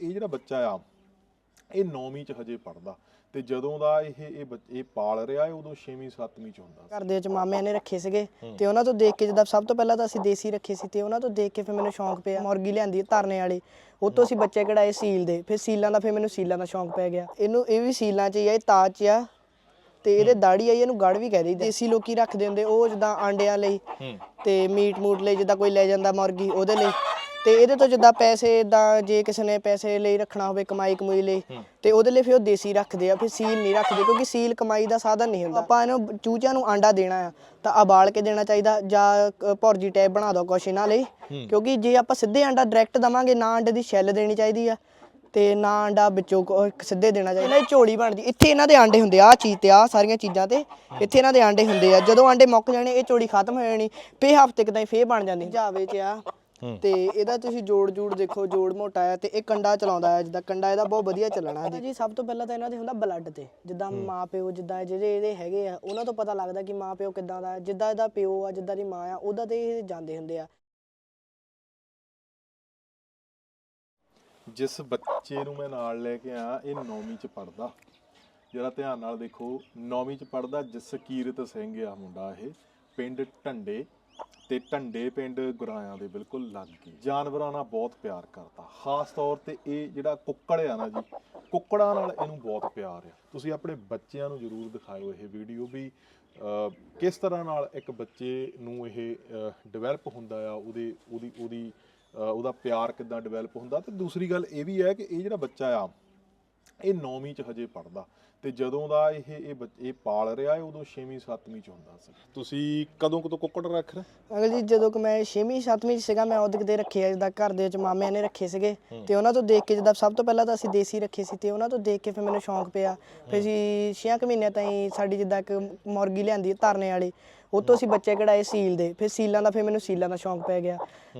ਇਹ ਜਿਹੜਾ ਬੱਚਾ ਆ ਇਹ 9ਵੀਂ ਚ ਹਜੇ ਪੜਦਾ ਤੇ ਜਦੋਂ ਦਾ ਇਹ ਇਹ ਬੱਚ- ਇਹ ਪਾਲ ਰਿਹਾ ਹੈ ਉਦੋਂ 6ਵੀਂ 7ਵੀਂ ਚ ਹੁੰਦਾ ਸੀ। ਘਰ ਦੇ ਵਿੱਚ ਮਾਮਿਆਂ ਨੇ ਰੱਖੇ ਸੀਗੇ ਤੇ ਉਹਨਾਂ ਤੋਂ ਦੇਖ ਕੇ ਜਦੋਂ ਸਭ ਤੋਂ ਪਹਿਲਾਂ ਤਾਂ ਅਸੀਂ ਦੇਸੀ ਰੱਖੇ ਸੀ ਤੇ ਉਹਨਾਂ ਤੋਂ ਦੇਖ ਕੇ ਫਿਰ ਮੈਨੂੰ ਸ਼ੌਂਕ ਪਿਆ ਮੁਰਗੀ ਲਿਆਂਦੀ ਧਰਨੇ ਵਾਲੀ। ਉਹ ਤੋਂ ਅਸੀਂ ਬੱਚੇ ਕਢਾਏ ਸੀਲ ਦੇ ਫਿਰ ਸੀਲਾਂ ਦਾ ਫਿਰ ਮੈਨੂੰ ਸੀਲਾਂ ਦਾ ਸ਼ੌਂਕ ਪੈ ਗਿਆ। ਇਹਨੂੰ ਇਹ ਵੀ ਸੀਲਾਂ 'ਚ ਹੀ ਆ ਇਹ ਤਾਜ 'ਚ ਆ ਤੇ ਇਹਦੇ ਦਾੜੀ ਆਈ ਇਹਨੂੰ ਗੜ ਵੀ ਕਹਿ ਦਈਦਾ। ਦੇਸੀ ਲੋਕੀ ਰੱਖਦੇ ਹੁੰਦੇ ਉਹ ਜਿੱਦਾਂ ਆਂਡਿਆਂ ਲਈ ਤੇ ਮੀਟ ਮੂਟ ਲਈ ਜਿੱਦਾਂ ਕੋਈ ਲੈ ਜਾਂਦਾ ਮੁਰਗੀ ਉਹਦੇ ਲਈ। ਤੇ ਇਹਦੇ ਤੋਂ ਜਿੱਦਾਂ ਪੈਸੇ ਦਾ ਜੇ ਕਿਸੇ ਨੇ ਪੈਸੇ ਲਈ ਰੱਖਣਾ ਹੋਵੇ ਕਮਾਈ ਕਮੂਈ ਲਈ ਤੇ ਉਹਦੇ ਲਈ ਫਿਰ ਉਹ ਦੇਸੀ ਰੱਖਦੇ ਆ ਫਿਰ ਸੀਲ ਨਹੀਂ ਰੱਖਦੇ ਕਿਉਂਕਿ ਸੀਲ ਕਮਾਈ ਦਾ ਸਾਧਨ ਨਹੀਂ ਹੁੰਦਾ। ਆਪਾਂ ਇਹਨੂੰ ਚੂਚਿਆਂ ਨੂੰ ਆਂਡਾ ਦੇਣਾ ਆ ਤਾਂ ਉਬਾਲ ਕੇ ਦੇਣਾ ਚਾਹੀਦਾ ਜਾਂ ਭੁਰਜੀ ਟੈਪ ਬਣਾ ਦਿਓ ਕੁਛ ਇਹਨਾਂ ਲਈ ਕਿਉਂਕਿ ਜੇ ਆਪਾਂ ਸਿੱਧੇ ਆਂਡਾ ਡਾਇਰੈਕਟ ਦਵਾਂਗੇ ਨਾ ਆਂਡੇ ਦੀ ਸ਼ੈੱਲ ਦੇਣੀ ਚਾਹੀਦੀ ਆ ਤੇ ਨਾ ਆਂਡਾ ਵਿੱਚੋਂ ਸਿੱਧੇ ਦੇਣਾ ਚਾਹੀਦਾ। ਇਹਨਾਂ ਦੀ ਝੋਲੀ ਬਣਦੀ ਇੱਥੇ ਇਹਨਾਂ ਦੇ ਆਂਡੇ ਹੁੰਦੇ ਆ ਚੀਜ਼ ਤੇ ਆ ਸਾਰੀਆਂ ਚੀਜ਼ਾਂ ਤੇ ਇੱਥੇ ਇਹਨਾਂ ਦੇ ਆਂਡੇ ਹੁੰਦੇ ਆ। ਜਦੋਂ ਆਂਡੇ ਮੁੱਕ ਜਾਣੇ ਇਹ ਝੋਲੀ ਖਤਮ ਹੋ ਜਾਣੀ ਫੇ ਹਫ਼ਤੇ ਕਿਦਾਂ ਫੇ ਬਣ ਜਾਂਦੀ। ਜਾਵੇ ਚ ਆ। ਤੇ ਇਹਦਾ ਤੁਸੀਂ ਜੋੜ ਜੂੜ ਦੇਖੋ ਜੋੜ ਮੋਟਾ ਆ ਤੇ ਇਹ ਕੰਡਾ ਚਲਾਉਂਦਾ ਹੈ ਜਿੱਦਾਂ ਕੰਡਾ ਇਹਦਾ ਬਹੁਤ ਵਧੀਆ ਚੱਲਣਾ ਜੀ ਸਭ ਤੋਂ ਪਹਿਲਾਂ ਤਾਂ ਇਹਨਾਂ ਦੇ ਹੁੰਦਾ ਬਲੱਡ ਤੇ ਜਿੱਦਾਂ ਮਾਂ ਪਿਓ ਜਿੱਦਾਂ ਜਿਹੜੇ ਇਹਦੇ ਹੈਗੇ ਆ ਉਹਨਾਂ ਤੋਂ ਪਤਾ ਲੱਗਦਾ ਕਿ ਮਾਂ ਪਿਓ ਕਿੱਦਾਂ ਦਾ ਹੈ। ਜਿੱਦਾਂ ਇਹਦਾ ਪਿਓ ਆ ਜਿੱਦਾਂ ਦੀ ਮਾਂ ਆ ਉਹਦਾ ਤੇ ਇਹ ਜਾਂਦੇ ਹੁੰਦੇ ਆ। ਜਿਸ ਬੱਚੇ ਨੂੰ ਮੈਂ ਨਾਲ ਲੈ ਕੇ ਆਇਆ ਇਹ 9ਵੀਂ ਚ ਪੜਦਾ ਜਰਾ ਧਿਆਨ ਨਾਲ ਦੇਖੋ 9ਵੀਂ ਚ ਪੜਦਾ ਜਸਕੀਰਤ ਸਿੰਘ ਆ ਮੁੰਡਾ ਇਹ ਪਿੰਡ ਢੰਡੇ। ਤੇ ਢੰਡੇ ਪਿੰਡ ਗੁਰਾਇਆਂ ਦੇ ਬਿਲਕੁਲ ਲੱਗੇ ਜਾਨਵਰਾਂ ਨਾਲ ਬਹੁਤ ਪਿਆਰ ਕਰਦਾ ਖਾਸ ਤੌਰ ਤੇ ਇਹ ਜਿਹੜਾ ਕੁੱਕੜ ਆ ਨਾ ਜੀ, ਕੁੱਕੜਾਂ ਨਾਲ ਇਹਨੂੰ ਬਹੁਤ ਪਿਆਰ ਆ। ਤੁਸੀਂ ਆਪਣੇ ਬੱਚਿਆਂ ਨੂੰ ਜ਼ਰੂਰ ਦਿਖਾਇਓ ਇਹ ਵੀਡੀਓ ਵੀ ਕਿਸ ਤਰ੍ਹਾਂ ਨਾਲ ਇੱਕ ਬੱਚੇ ਨੂੰ ਇਹ ਡਿਵੈਲਪ ਹੁੰਦਾ ਆ, ਉਹਦੇ, ਉਹਦੀ ਉਹਦੀ ਉਹਦਾ ਪਿਆਰ ਕਿੱਦਾਂ ਡਿਵੈਲਪ ਹੁੰਦਾ। ਤੇ ਦੂਸਰੀ ਗੱਲ ਇਹ ਵੀ ਹੈ ਕਿ ਇਹ ਜਿਹੜਾ ਬੱਚਾ ਆ ਇਹ 9ਵੀਂ ਚ ਹਜੇ ਪੜਦਾ ਤੇ ਜਦੋਂ ਦਾ ਇਹ ਇਹ ਬੱਚ- ਇਹ ਪਾਲ ਰਿਹਾ ਹੈ ਉਦੋਂ 6ਵੀਂ 7ਵੀਂ ਚ ਹੁੰਦਾ ਸੀ। ਤੁਸੀਂ ਕਦੋਂ ਕਦੋਂ ਕੁੱਕੜ ਰੱਖ ਰਹੇ? ਅਗਲ ਜੀ ਜਦੋਂ ਕਿ ਮੈਂ 6ਵੀਂ 7ਵੀਂ ਚ ਸੀਗਾ ਮੈਂ ਉਦੋਂ ਕਿਤੇ ਰੱਖੇ ਆ ਜਿੱਦਾਂ ਘਰ ਦੇ ਵਿੱਚ ਮਾਮਿਆਂ ਨੇ ਰੱਖੇ ਸੀਗੇ। ਤੇ ਉਹਨਾਂ ਤੋਂ ਦੇਖ ਕੇ ਜਿੱਦਾਂ ਸਭ ਤੋਂ ਪਹਿਲਾਂ ਤਾਂ ਅਸੀਂ ਦੇਸੀ ਰੱਖੇ ਸੀ ਤੇ ਉਹਨਾਂ ਤੋਂ ਦੇਖ ਕੇ ਫਿਰ ਮੈਨੂੰ ਸ਼ੌਂਕ ਪਿਆ। ਫਿਰ ਅਸੀਂ 6 ਕੁ ਮਹੀਨਿਆਂ ਤਾਈਂ ਸਾਡੀ ਜਿੱਦਾਂ ਇੱਕ ਮੁਰਗੀ ਲਿਆਂਦੀ ਧਰਨੇ ਵਾਲੀ। ਉਹ ਤੋਂ ਅਸੀਂ ਬੱਚੇ ਕਢਾਏ ਸੀਲ ਦੇ ਫਿਰ ਸੀਲਾਂ ਦਾ ਫਿਰ ਮੈਨੂੰ ਸੀਲਾਂ ਦਾ ਸ਼ੌਂਕ ਪੈ ਗਿਆ।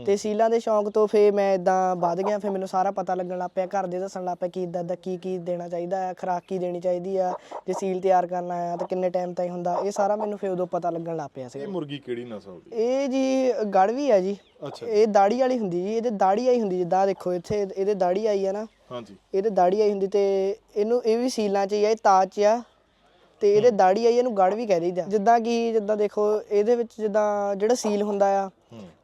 ਤੇ ਸੀਲਾਂ ਦੇ ਸ਼ੌਂਕ ਤੋਂ ਫਿਰ ਮੈਂ ਇਦਾਂ ਵੱਧ ਗਿਆ ਫਿਰ ਮੈਨੂੰ ਸਾਰਾ ਪਤਾ ਲੱਗਣ ਲੱਗ ਪਿਆ ਘਰ ਦੇ ਦੱਸਣ ਲੱਗ ਪਿਆ ਕਿ ਇਦਾਂ ਦਾ ਕੀ ਕੀ ਦੇਣਾ ਚਾਹੀਦਾ ਆ ਖੁਰਾਕ ਕੀ ਦੇਣੀ ਚਾਹੀਦੀ ਆ ਜੇ ਸੀਲ ਤਿਆਰ ਕਰਨਾ ਆ ਤਾਂ ਕਿੰਨੇ ਟਾਈਮ ਤਾਈਂ ਹੁੰਦਾ ਇਹ ਸਾਰਾ ਮੈਨੂੰ ਫਿਰ ਉਦੋਂ ਪਤਾ ਲੱਗਣ ਲੱਗ ਪਿਆ ਸੀ ਇਹ ਮੁਰਗੀ ਕਿਹੜੀ ਨਸਲ ਦੀ? ਇਹ ਜੀ ਗੜਵੀ ਆ ਜੀ। ਅੱਛਾ। ਇਹ ਦਾੜੀ ਵਾਲੀ ਹੁੰਦੀ ਜੀ ਇਹਦੇ ਦਾੜੀ ਆਈ ਹੁੰਦੀ ਜਿੱਦਾਂ ਦੇਖੋ ਇੱਥੇ ਇਹਦੇ ਦਾੜੀ ਆਈ ਆ ਨਾ। ਹਾਂਜੀ। ਇਹਦੇ ਦਾੜੀ ਆਈ ਹੁੰਦੀ ਤੇ ਇਹਨੂੰ ਇਹ ਵੀ ਸੀਲਾਂ 'ਚ ਹੀ ਆ ਇਹ ਤਾਜ 'ਚ ਆ। ਤੇ ਇਹਦੇ ਦਾੜੀ ਆਈ ਇਹਨੂੰ ਗੜ ਵੀ ਕਹਿ ਦਈਦਾ। ਜਿੱਦਾਂ ਕਿ ਜਿੱਦਾਂ ਦੇਖੋ ਇਹਦੇ ਵਿੱਚ ਜਿੱਦਾਂ ਜਿਹੜਾ ਸੀਲ ਹੁੰਦਾ ਆ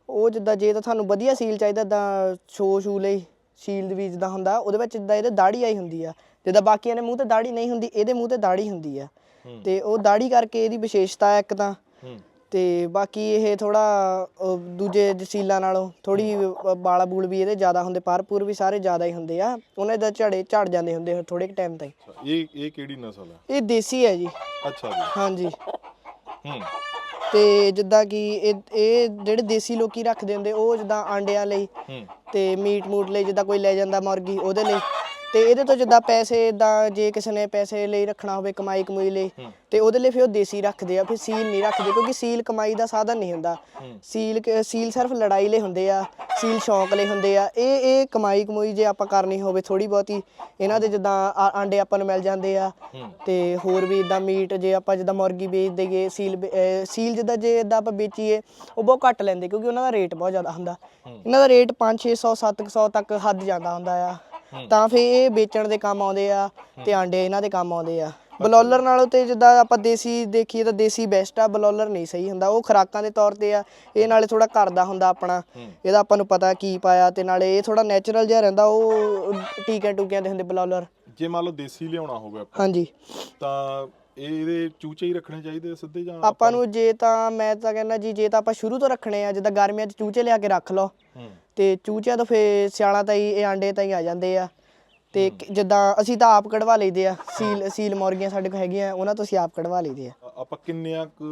ਉਹ ਜਿੱਦਾਂ ਜੇ ਤਾਂ ਤੁਹਾਨੂੰ ਵਧੀਆ ਸੀਲ ਚਾਹੀਦਾ ਤਾਂ ਸ਼ੋ ਸ਼ੂ ਲਈ ਸ਼ੀਲਡ ਵੀ ਜਿੱਦਾਂ ਹੁੰਦਾ ਉਹਦੇ ਵਿੱਚ ਜਿੱਦਾਂ ਇਹਦੇ ਦਾੜੀ ਆਈ ਹੁੰਦੀ ਆ। ਜਿੱਦਾਂ ਬਾਕੀਆਂ ਦੇ ਮੂੰਹ ਤੇ ਦਾੜੀ ਨਹੀਂ ਹੁੰਦੀ ਇਹਦੇ ਮੂੰਹ ਤੇ ਦਾੜੀ ਹੁੰਦੀ ਆ। ਤੇ ਉਹ ਦਾੜੀ ਕਰਕੇ ਇਹਦੀ ਵਿਸ਼ੇਸ਼ਤਾ ਹੈ ਇੱਕ ਤਾਂ। ਤੇ ਬਾਕੀ ਇਹ ਥੋੜਾ ਦੂਜੇ ਜਸੀਲਾਂ ਨਾਲੋਂ ਥੋੜੀ ਬਾਲਾ ਬੂਲ ਵੀ ਇਹਦੇ ਜ਼ਿਆਦਾ ਹੁੰਦੇ ਪਰਪੂਰ ਵੀ ਸਾਰੇ ਜ਼ਿਆਦਾ ਹੀ ਹੁੰਦੇ ਆ। ਉਹਨਾਂ ਦੇ ਝੜੇ ਝੜ ਜਾਂਦੇ ਹੁੰਦੇ ਥੋੜੇ ਕੁ ਟਾਈਮ ਤਾਈਂ। ਇਹ ਇਹ ਕਿਹੜੀ ਨਸਲ ਹੈ? ਇਹ ਦੇਸੀ ਹੈ ਜੀ। ਅੱਛਾ ਜੀ। ਹਾਂਜੀ। ਹੂੰ। ਤੇ ਜਿੱਦਾਂ ਕਿ ਇਹ ਇਹ ਜਿਹੜੇ ਦੇਸੀ ਲੋਕੀ ਰੱਖਦੇ ਹੁੰਦੇ ਉਹ ਜਿੱਦਾਂ ਆਂਡਿਆਂ ਲਈ ਤੇ ਮੀਟ ਮੂਟ ਲਈ ਜਿੱਦਾਂ ਕੋਈ ਲੈ ਜਾਂਦਾ ਮੁਰਗੀ ਉਹਦੇ ਲਈ। ਤੇ ਇਹਦੇ ਤੋਂ ਜਿੱਦਾਂ ਪੈਸੇ ਦਾ ਜੇ ਕਿਸੇ ਨੇ ਪੈਸੇ ਲਈ ਰੱਖਣਾ ਹੋਵੇ ਕਮਾਈ ਕਮੂਈ ਲਈ ਤੇ ਉਹਦੇ ਲਈ ਫਿਰ ਉਹ ਦੇਸੀ ਰੱਖਦੇ ਆ ਫਿਰ ਸੀਲ ਨਹੀਂ ਰੱਖਦੇ ਕਿਉਂਕਿ ਸੀਲ ਕਮਾਈ ਦਾ ਸਾਧਨ ਨਹੀਂ ਹੁੰਦਾ। ਸੀਲ ਸੀਲ ਸਿਰਫ ਲੜਾਈ ਲਈ ਹੁੰਦੇ ਆ ਸੀਲ ਸ਼ੌਂਕ ਲਈ ਹੁੰਦੇ ਆ। ਇਹ ਇਹ ਕਮਾਈ ਕਮੂਈ ਜੇ ਆਪਾਂ ਕਰਨੀ ਹੋਵੇ ਥੋੜੀ ਬਹੁਤੀ ਇਹਨਾਂ ਦੇ ਜਿੱਦਾਂ ਆਂਡੇ ਆਪਾਂ ਨੂੰ ਮਿਲ ਜਾਂਦੇ ਆ। ਤੇ ਹੋਰ ਵੀ ਇਦਾਂ ਮੀਟ ਜੇ ਆਪਾਂ ਜਿੱਦਾਂ ਮੁਰਗੀ ਵੇਚ ਦਈਏ ਸੀਲ ਸੀਲ ਜਿੱਦਾਂ ਜੇ ਇਦਾਂ ਆਪਾਂ ਵੇਚੀਏ ਉਹ ਬਹੁਤ ਘੱਟ ਲੈਂਦੇ ਕਿਉਂਕਿ ਉਹਨਾਂ ਦਾ ਰੇਟ ਬਹੁਤ ਜ਼ਿਆਦਾ ਹੁੰਦਾ। ਇਹਨਾਂ ਦਾ ਰੇਟ 5 600 700 ਤੱਕ ਹੱਦ ਜਾਂਦਾ ਹੁੰਦਾ ਆ। ਤਾਂ ਫਿਰ ਇਹ ਵੇਚਣ ਦੇ ਕੰਮ ਆਉਂਦੇ ਆ ਤੇ ਆਂਡੇ ਇਹਨਾਂ ਦੇ ਕੰਮ ਆਉਂਦੇ ਆ। ਬਲੌਲਰ ਨਾਲੋਂ ਤੇ ਜਿੱਦਾਂ ਆਪਾਂ ਦੇਸੀ ਦੇਖੀਏ ਤਾਂ ਦੇਸੀ ਬੈਸਟ ਆ ਬਲੌਲਰ ਨਹੀਂ ਸਹੀ ਹੁੰਦਾ। ਉਹ ਖੁਰਾਕਾਂ ਦੇ ਤੌਰ ਤੇ ਆ ਇਹ ਨਾਲੇ ਥੋੜਾ ਘਰ ਦਾ ਹੁੰਦਾ ਆਪਣਾ। ਇਹਦਾ ਆਪਾਂ ਨੂੰ ਪਤਾ ਕੀ ਪਾਇਆ ਤੇ ਨਾਲੇ ਇਹ ਥੋੜਾ ਨੈਚੁਰਲ ਜਿਹਾ ਰਹਿੰਦਾ ਉਹ ਟੀਕਿਆਂ ਟੂਕਿਆਂ ਦੇ ਹੁੰਦੇ ਬਲੌਲਰ। ਜੇ ਮੰਨ ਲਓ ਦੇਸੀ ਲਿਆਉਣਾ ਹੋਵੇ ਆਪਾਂ ਹਾਂਜੀ। ਤਾਂ ਇਹ ਇਹਦੇ ਚੂਚੇ ਹੀ ਰੱਖਣੇ ਚਾਹੀਦੇ ਆ ਸਿੱਧੇ ਜਾਂ ਆਪਾਂ ਨੂੰ ਜੇ ਤਾਂ ਮੈਂ ਤਾਂ ਕਹਿੰਦਾ ਜੀ ਜੇ ਤਾਂ ਆਪਾਂ ਸ਼ੁਰੂ ਤੋਂ ਰੱਖਣੇ ਆ ਜਿੱਦਾਂ ਗਰਮੀਆਂ 'ਚ ਚੂਚੇ ਲਿਆ ਕੇ ਰੱਖ ਲਓ ਹੂੰ। ਤੇ ਚੂਚਿਆਂ ਤੋਂ ਫੇ ਸਿਆਲਾਂ ਤਾਈ ਇਹ ਆਂਡੇ ਤਾਈ ਆ ਜਾਂਦੇ ਆ। ਤੇ ਕ- ਜਿੱਦਾਂ ਅਸੀਂ ਤਾਂ ਆਪ ਕਢਵਾ ਲਈਦੇ ਆ ਸੀਲ ਸੀਲ ਮੁਰਗੀਆਂ ਸਾਡੇ ਕੋਲ ਹੈਗੀਆਂ ਉਹਨਾਂ ਤੋਂ ਅਸੀਂ ਆਪ ਕਢਵਾ ਲਈਦੇ ਆ- ਆਪਾਂ ਕਿੰਨਿਆਂ ਕੁ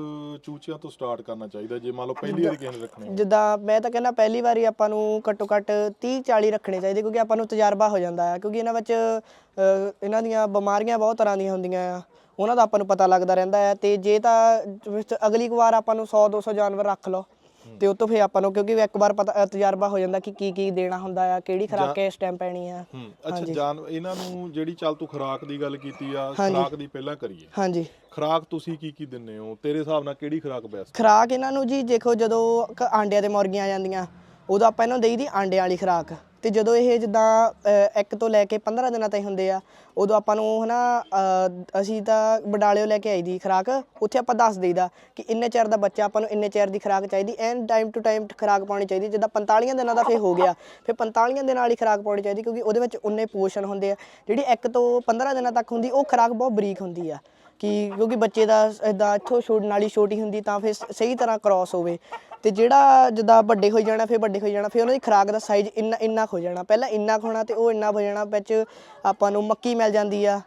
ਚੂਚਿਆਂ ਤੋਂ ਸਟਾਰਟ ਕਰਨਾ ਚਾਹੀਦਾ ਜੇ ਮੰਨ ਲਓ ਪਹਿਲੀ ਵਾਰੀ ਕਿਸੇ ਨੇ ਰੱਖਣੇ ਹੋਣ। ਜਿੱਦਾਂ ਮੈਂ ਤਾਂ ਕਹਿੰਦਾ ਪਹਿਲੀ ਵਾਰੀ ਆਪਾਂ ਨੂੰ ਘੱਟੋ ਘੱਟ 30 40 ਰੱਖਣੇ ਚਾਹੀਦੇ ਕਿਉਂਕਿ ਆਪਾਂ ਨੂੰ ਤਜਰਬਾ ਹੋ ਜਾਂਦਾ ਹੈ ਕਿਉਂਕਿ ਇਹਨਾਂ ਵਿੱਚ ਅ, ਇਹਨਾਂ ਦੀਆਂ ਬਿਮਾਰੀਆਂ ਬਹੁਤ ਤਰ੍ਹਾਂ ਦੀਆਂ ਹੁੰਦੀਆਂ ਆ ਉਹਨਾਂ ਦਾ ਆਪਾਂ ਨੂੰ ਪਤਾ ਲੱਗਦਾ ਰਹਿੰਦਾ ਹੈ ਤੇ ਜੇ ਤਾਂ ਵਿੱਚ ਅਗਲੀ ਕੁ ਵਾਰ ਆਪਾਂ ਨੂੰ 100 200 ਜਾਨਵਰ ਰੱਖ ਲਓ ਤੇ ਉਹ ਤੋਂ ਫਿਰ ਆਪਾਂ ਨੂੰ ਕਿਉਂਕਿ ਇੱਕ ਵਾਰ ਪਤਾ ਤਜਰਬਾ ਹੋ ਜਾਂਦਾ ਕਿ ਕੀ ਕੀ ਦੇਣਾ ਹੁੰਦਾ ਆ ਕਿਹੜੀ ਖੁਰਾਕ ਇਸ ਟਾਈਮ ਪੈਣੀ ਆ। ਹੂੰ ਅੱਛਾ ਜਾਨ ਇਹਨਾਂ ਨੂੰ ਜਿਹੜੀ ਚੱਲ ਤੂੰ ਖੁਰਾਕ ਦੀ ਗੱਲ ਕੀਤੀ ਆ ਖੁਰਾਕ ਦੀ ਪਹਿਲਾਂ ਕਰੀਏ। ਹਾਂਜੀ। ਖੁਰਾਕ ਤੁਸੀਂ ਕੀ ਕੀ ਦਿੰਦੇ ਹੋ? ਤੇਰੇ ਹਿਸਾਬ ਨਾਲ ਕਿਹੜੀ ਖੁਰਾਕ ਬੈਸਟ ਖੁਰਾਕ ਇਹਨਾਂ ਨੂੰ ਜੀ ਦੇਖੋ ਜਦੋਂ ਆਂਡਿਆਂ ਦੇ ਮੁਰਗੀਆਂ ਆ ਜਾਂਦੀਆਂ ਉਦੋਂ ਆਪਾਂ ਇਹਨਾਂ ਨੂੰ ਦੇਈਦੀ ਆਂਡਿਆਂ ਵਾਲੀ ਖੁਰਾਕ। ਤੇ ਜਦੋਂ ਇਹ ਜਿੱਦਾਂ ਅ, ਇੱਕ ਤੋਂ ਲੈ ਕੇ 15 ਦਿਨਾਂ ਤਾਈਂ ਹੁੰਦੇ ਆ ਉਦੋਂ ਆਪਾਂ ਨੂੰ ਹਨਾ ਅ, ਅਸੀਂ ਤਾਂ ਬਡਾਲਿਓ ਲੈ ਕੇ ਆਈ ਦੀ ਖੁਰਾਕ ਉੱਥੇ ਆਪਾਂ ਦੱਸ ਦੇਈਦਾ ਕਿ ਇੰਨੇ ਚਿਰ ਦਾ ਬੱਚਾ ਆਪਾਂ ਨੂੰ ਇੰਨੇ ਚਿਰ ਦੀ ਖੁਰਾਕ ਚਾਹੀਦੀ ਐਨ ਟਾਈਮ ਟੂ ਟਾਈਮ ਖੁਰਾਕ ਪਾਉਣੀ ਚਾਹੀਦੀ ਜਿੱਦਾਂ 45 ਦਿਨਾਂ ਦਾ ਫੇ ਹੋ ਗਿਆ। ਫਿਰ 45 ਦਿਨਾਂ ਵਾਲੀ ਖੁਰਾਕ ਪਾਉਣੀ ਚਾਹੀਦੀ ਕਿਉਂਕਿ ਉਹਦੇ ਵਿੱਚ ਉਨੇ ਪੋਸ਼ਣ ਹੁੰਦੇ ਆ। ਜਿਹੜੀ ਇੱਕ ਤੋਂ 15 ਦਿਨਾਂ ਤੱਕ ਹੁੰਦੀ ਉਹ ਖੁਰਾਕ ਬਹੁਤ ਬਰੀਕ ਹੁੰਦੀ ਆ। ਕਿ ਕਿਉਂਕਿ ਬੱਚੇ ਦਾ ਇਦਾਂ ਇੱਥੋਂ ਛੋਟ ਨਾਲੀ ਛੋਟੀ ਹੁੰਦੀ ਤਾਂ ਫਿਰ ਸਹੀ ਤਰ੍ਹਾਂ ਕ੍ਰਾਸ ਹੋਵੇ। ਤੇ ਜਿਹੜਾ ਜਿੱਦਾਂ ਵੱਡੇ ਹੋਈ ਜਾਣਾ ਫਿਰ ਵੱਡੇ ਹੋਈ ਜਾਣਾ ਫਿਰ ਉਹਨਾਂ ਦੀ ਖੁਰਾਕ ਦਾ ਸਾਈਜ਼ ਇੰਨਾ ਇੰਨਾ ਹੋ ਜਾਣਾ। ਪਹਿਲਾਂ ਇੰਨਾ ਹੋਣਾ ਤੇ ਉਹ ਇੰਨਾ ਹੋ ਜਾਣਾ ਵਿੱਚ ਆਪਾਂ ਨੂੰ ਮੱਕੀ ਮਿਲ ਜਾਂਦੀ ਆ